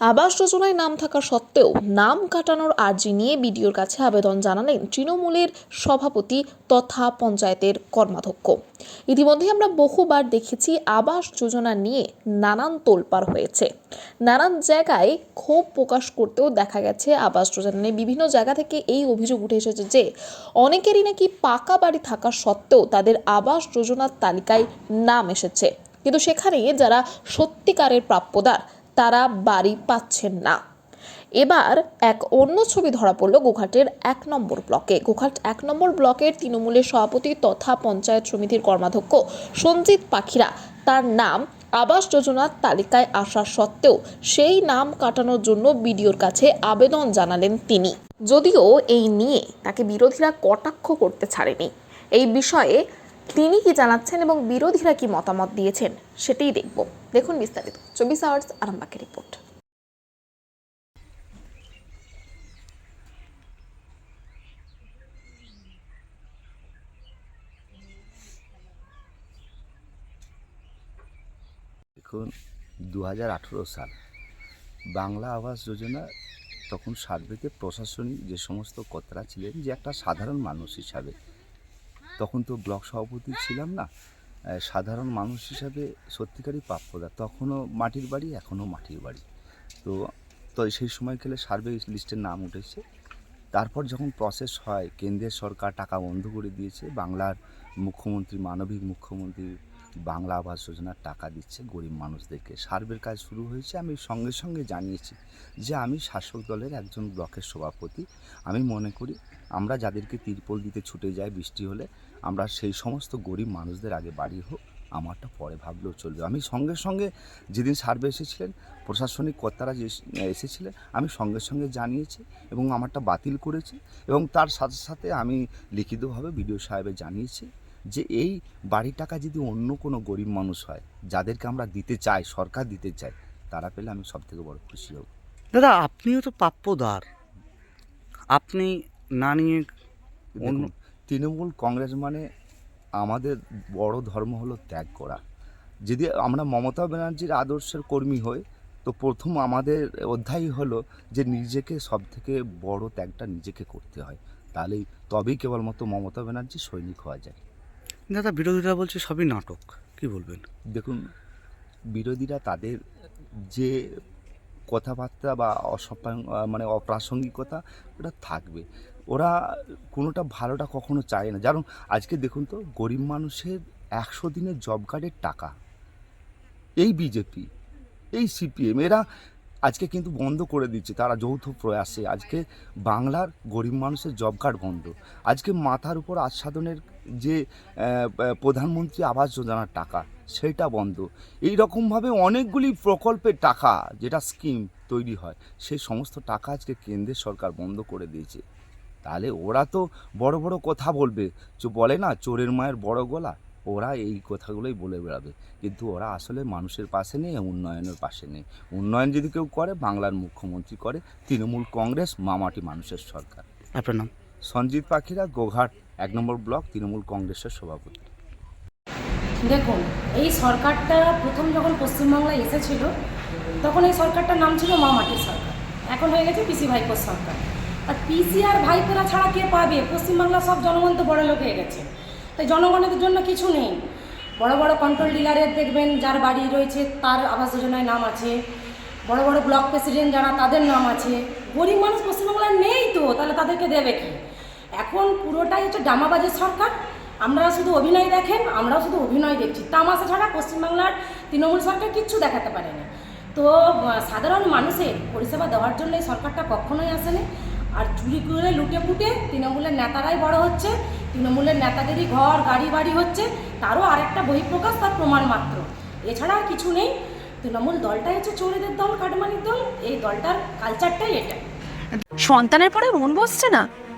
আবাস যোজনায় নাম থাকা সত্ত্বেও নাম কাটানোর আর্জি নিয়ে বিডিওর কাছে আবেদন জানালেন তৃণমূলের সভাপতি তথা পঞ্চায়েতের কর্মাধ্যক্ষ। ইতিমধ্যে আমরা বহুবার দেখেছি আবাস যোজনা নিয়ে নানান তোলপাড় হয়েছে। নানান জায়গায় ক্ষোভ প্রকাশ করতেও দেখা গেছে আবাস যোজনা নিয়ে। বিভিন্ন জায়গা থেকে এই অভিযোগ উঠে এসেছে যে, অনেকেরই নাকি পাকা বাড়ি থাকা সত্ত্বেও তাদের আবাস যোজনার তালিকায় নাম এসেছে। কিন্তু সেখানে যারা সত্যিকারের প্রাপ্যদার তারা বাড়ি পাচ্ছেন না। এবার এক অন্য ছবি ধরা পড়ল গোঘাটের এক নম্বর ব্লকে। গোঘাট এক নম্বর ব্লকের তৃণমূলের সভাপতি তথা পঞ্চায়েত সমিতির কর্মাধ্যক্ষ সঞ্জিত পাখিরা, তার নাম আবাস যোজনার তালিকায় আসা সত্ত্বেও সেই নাম কাটানোর জন্য বিডিওর কাছে আবেদন জানালেন তিনি। যদিও এই নিয়ে তাকে বিরোধীরা কটাক্ষ করতে ছাড়েনি। এই বিষয়ে তিনি কি জানাচ্ছেন এবং বিরোধীরা কি মতামত দিয়েছেন সেটাই দেখব। দেখুন বিস্তারিত। চব্বিশ আওয়ার্স আরামবাগের রিপোর্ট। দেখুন দু হাজার আঠেরো সাল বাংলা আবাস যোজনা তখন সার্ভেতে প্রশাসনিক যে সমস্ত কর্তারা ছিলেন যে একটা সাধারণ মানুষ হিসাবে তখন তো ব্লক সভাপতি ছিলাম না সাধারণ মানুষ হিসাবে সত্যিকারই প্রাপ্যদা তখনও মাটির বাড়ি, এখনও মাটির বাড়ি। তো তো সেই সময় খেলে সার্ভে লিস্টের নাম উঠেছে। তারপর যখন প্রসেস হয়, কেন্দ্রের সরকার টাকা বন্ধ করে দিয়েছে, বাংলার মুখ্যমন্ত্রী, মানবিক মুখ্যমন্ত্রী বাংলা আবাস যোজনার টাকা দিচ্ছে গরিব মানুষদেরকে। সার্ভের কাজ শুরু হয়েছে, আমি সঙ্গে সঙ্গে জানিয়েছি যে আমি শাসক দলের একজন ব্লকের সভাপতি। আমি মনে করি আমরা যাদেরকে তিরপল দিতে ছুটে যাই বৃষ্টি হলে, আমরা সেই সমস্ত গরিব মানুষদের আগে বাড়ি হোক, আমারটা পরে ভাবলেও চলবে। আমি সঙ্গে সঙ্গে যেদিন সার্ভে এসেছিলেন, প্রশাসনিক কর্তারা যে এসেছিলেন, আমি সঙ্গে সঙ্গে জানিয়েছি এবং আমারটা বাতিল করেছি এবং তার সাথে সাথে আমি লিখিতভাবে বিডিও সাহেবে জানিয়েছি যে এই বাড়ির টাকা যদি অন্য কোনো গরিব মানুষ হয় যাদেরকে আমরা দিতে চাই সরকার দিতে চাই তারা পেলে আমি সব থেকে বড় খুশি হব। দাদা আপনিও তো প্রাপ্যদার আপনি না নিয়ে অন্য তৃণমূল কংগ্রেস মানে আমাদের বড় ধর্ম হলো ত্যাগ করা। যদি আমরা মমতা ব্যানার্জির আদর্শের কর্মী হই তো প্রথম আমাদের অধ্যায় হলো যে নিজেকে সব থেকে বড় ত্যাগটা নিজেকে করতে হয়। তাহলেই তবেই কেবলমাত্র মমতা ব্যানার্জি সৈনিক হওয়া যায়। দাদা, বিরোধীরা বলছে সবই নাটক। কি বলবেন? দেখুন, বিরোধীরা তাদের যে কথাবার্তা বা অসপ্রাং মানে অপ্রাসঙ্গিকতা, ওটা থাকবে। ওরা কোনোটা ভালোটা কখনো চায় না। যেমন আজকে দেখুন তো, গরিব মানুষের একশো দিনের জব কার্ডের টাকা। এই বিজেপি, এই সিপিএম, এরা আজকে কিন্তু বন্ধ করে দিচ্ছে। তারা যৌথ প্রয়াসে। আজকে বাংলার গরিব মানুষের জব কার্ড বন্ধ। আজকে মাথার উপর আচ্ছাদনের যে প্রধানমন্ত্রী আবাস যোজনার টাকা সেটা বন্ধ। এই রকমভাবে অনেকগুলি প্রকল্পের টাকা, যেটা স্কিম তৈরি হয়, সেই সমস্ত টাকা আজকে কেন্দ্রের সরকার বন্ধ করে দিয়েছে। তাহলে ওরা তো বড় বড় কথা বলবে যে বলে না, চোরের মায়ের বড় গলা, ওরা এই কথাগুলোই বলে বেড়াবে। কিন্তু ওরা আসলে মানুষের পাশে নেই, উন্নয়নের পাশে নেই। উন্নয়ন যদি কেউ করে, বাংলার মুখ্যমন্ত্রী করে, তৃণমূল কংগ্রেস, মামাটি মানুষের সরকার। আপনার নাম? সঞ্জিত পাখিরা গোঘাট, এক নম্বর ব্লক, তৃণমূল কংগ্রেসের সভাপতি। দেখুন, এই সরকারটা প্রথম যখন পশ্চিমবাংলায় এসেছিল, তখন এই সরকারটার নাম ছিল মা মাটির সরকার। এখন হয়ে গেছে পিসি ভাইপোর সরকার। আর পিসি আর ভাইপোরা ছাড়া কে পাবে? পশ্চিমবাংলার সব জনগণ তো বড় লোক হয়ে গেছে। তাই জনগণের জন্য কিছু নেই। বড় বড় কন্ট্রোল ডিলারের দেখবেন, যার বাড়ি রয়েছে, তার আবাস যোজনায় নাম আছে। বড় বড় ব্লক প্রেসিডেন্ট যারা, তাদের নাম আছে। গরিব মানুষ পশ্চিমবাংলায় নেই তো, তাহলে তাদেরকে দেবে কি? এখন পুরোটাই হচ্ছে ডামাবাজের সরকার। আমরা শুধু অভিনয় দেখেন, আমরাও শুধু অভিনয় দেখছি। তামাশা ছাড়া পশ্চিমবাংলার তৃণমূল সরকার কিচ্ছু দেখাতে পারেনি। তো সাধারণ মানুষের পরিষেবা দেওয়ার জন্য এই সরকারটা কখনোই আসেনি। আর চুরি করে লুটে পুটে তৃণমূলের নেতারাই বড় হচ্ছে। তৃণমূলের নেতাদেরই ঘর, গাড়ি, বাড়ি হচ্ছে। তারও আরেকটা বহিঃপ্রকাশ, তার প্রমাণ মাত্র। এছাড়া আর কিছু নেই। তৃণমূল দলটাই হচ্ছে চোরেদের দল, কাটমানির দল। এই দলটার কালচারটাই এটা। সন্তানের পরে মন বসছে না?